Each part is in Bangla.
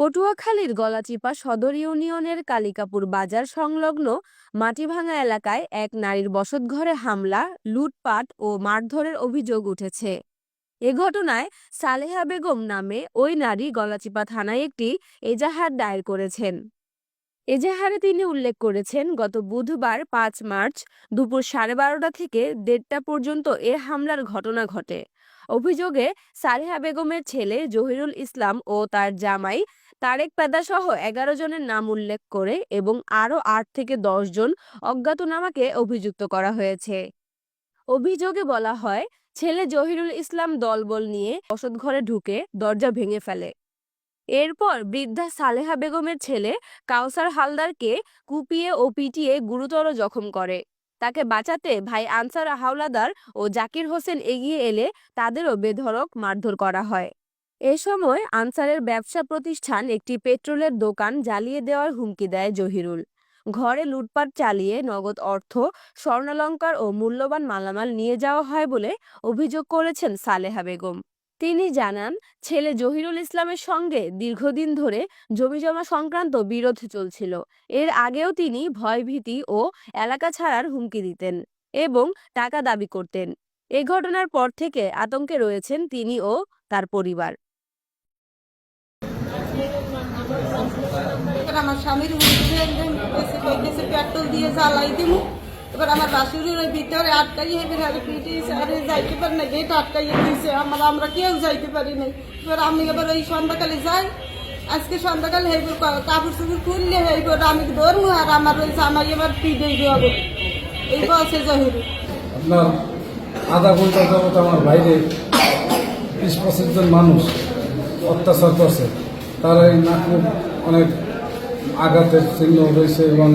পটুয়াখালীর গলাচিপা সদর ইউনিয়নের কালিকাপুর বাজার সংলগ্ন মাটিভাঙা এলাকায় এক নারীর বসতঘরে হামলা, লুটপাট ও মারধরের অভিযোগ উঠেছে। এ ঘটনায় সালেহা বেগম নামে ওই নারী গলাচিপা থানায় একটি এজাহার দায়ের করেছেন। এজাহারে তিনি উল্লেখ করেছেন, গত বুধবার পাঁচ মার্চ দুপুর সাড়ে বারোটা থেকে দেড়টা পর্যন্ত এ হামলার ঘটনা ঘটে। অভিযোগে সালেহা বেগমের ছেলে জহিরুল ইসলাম ও তার জামাই তারেক পেদা সহ এগারো জনের নাম উল্লেখ করে এবং আরও আট থেকে দশ জন অজ্ঞাতনামাকে অভিযুক্ত করা হয়েছে। অভিযোগে বলা হয়, ছেলে জহিরুল ইসলাম দলবল নিয়ে বসতঘরে ঢুকে দরজা ভেঙে ফেলে। এরপর বৃদ্ধা সালেহা বেগমের ছেলে কাউসার হালদারকে কুপিয়ে ও পিটিয়ে গুরুতর জখম করে। তাকে বাঁচাতে ভাই আনসার হাওলাদার ও জাকির হোসেন এগিয়ে এলে তাদেরও বেধড়ক মারধর করা হয়। এ সময় আনসারের ব্যবসা প্রতিষ্ঠান একটি পেট্রোলের দোকান জ্বালিয়ে দেওয়ার হুমকি দেয় জহিরুল। ঘরে লুটপাট চালিয়ে নগদ অর্থ, স্বর্ণালঙ্কার ও মূল্যবান মালামাল নিয়ে যাওয়া হয় বলে অভিযোগ করেছেন সালেহা বেগম। তিনি জানান, ছেলে জহিরুল ইসলামের সঙ্গে দীর্ঘদিন ধরে জমিজমা সংক্রান্ত বিরোধ চলছিল। এর আগেও তিনি ভয়ভীতি ও এলাকা ছাড়ার হুমকি দিতেন এবং টাকা দাবি করতেন। এ ঘটনার পর থেকে আতঙ্কে রয়েছেন তিনি ও তার পরিবার। আমার স্বামীর পেট্রোল দিয়ে জ্বালাই দিব এবার আমার বাসুরের ভিতরে আটকাই এবার আর পিটিয়েছে আরে যাইতে পারি না, গেট আটকাইয়ে দিয়েছে আমার আমরা কেউ যাইতে পারি না এবার আমি এবার ওই সন্ধ্যাকালে যাই, আজকে সন্ধ্যাকালে হেইব, কাপড় চুপড় খুললে হেইব আমি ধরবো, আর আমার ওই জামাই এবার পিটে হবে। এই বসে জহির আপনার আধা ঘণ্টা যাবত আমার বাইরে বিশ পঁচিশ জন মানুষ অত্যাচার করছে। তার এই নাকে অনেক আঘাতের চিহ্ন রয়েছে এবং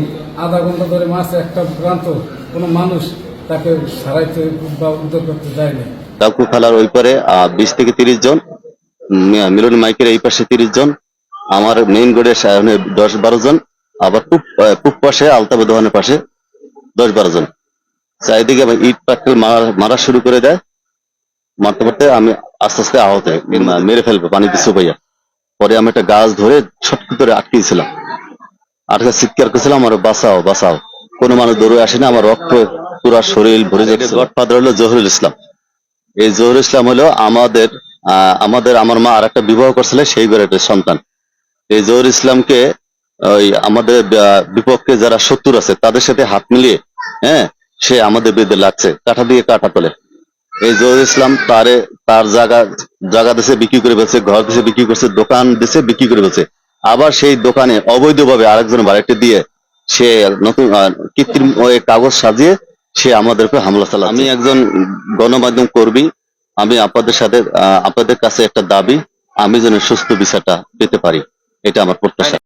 আধা ঘণ্টা ধরে মাসে একটা প্রান্ত কোনো মানুষ তাকে সারাইতে বা উদ্ধার করতে যায়নি। ডাকু খেলার ওই পারে বিশ থেকে তিরিশ জন মিলন মাইকের এই পাশে তিরিশ জন, আমার মেইন সামনে দশ বারো জন, আবার পূব পাশে আলতাবে দোকানের পাশে দশ বারো জন। চারিদিকে ইট পাটকেল মারা শুরু করে দেয়। মারতে মারতে আমি আস্তে আস্তে আহত মেরে ফেলবে, পানিতে চুপাইয়া পরে আমি একটা গাছ ধরে ছটকি ধরে আটকেছিলাম আটকে চিৎকার করেছিলাম আমার বাঁচাও বাঁচাও। কোনো মানুষ দৌড়ে আসে না আমার রক্ত পুরা শরীর ভরে যেতে গডফাদার হলো জহুরুল ইসলাম। এই জহুরুল ইসলাম হলো আমাদের আমাদের আমার মা আর একটা বিবাহ করছিল সেই ঘরের সন্তান। এই জহুর ইসলামকে ওই আমাদের বিপক্ষে যারা শত্রু আছে তাদের সাথে হাত মিলিয়ে হ্যাঁ সে আমাদের বিরুদ্ধে লাগছে কাঠা দিয়ে কাঠা তোলে। এই জহুর ইসলাম তারে তার জায়গা জায়গা দেশে বিক্রি করে ফেলছে ঘর দেশে বিক্রি করছে দোকান দেশে বিক্রি করে ফেলছে। আবার সেই দোকানে অবৈধভাবে আরেকজন বাড়িতে দিয়ে সে নতুন কৃত্রিম কাগজ সাজিয়ে সে আমাদের উপরে হামলা চালা আমি একজন গণমাধ্যম কর্মী, আমি আপনাদের সাথে আপনাদের কাছে একটা দাবি, আমি যেন সুস্থ বিচারটা পেতে পারি। এটা আমার প্রত্যাশা।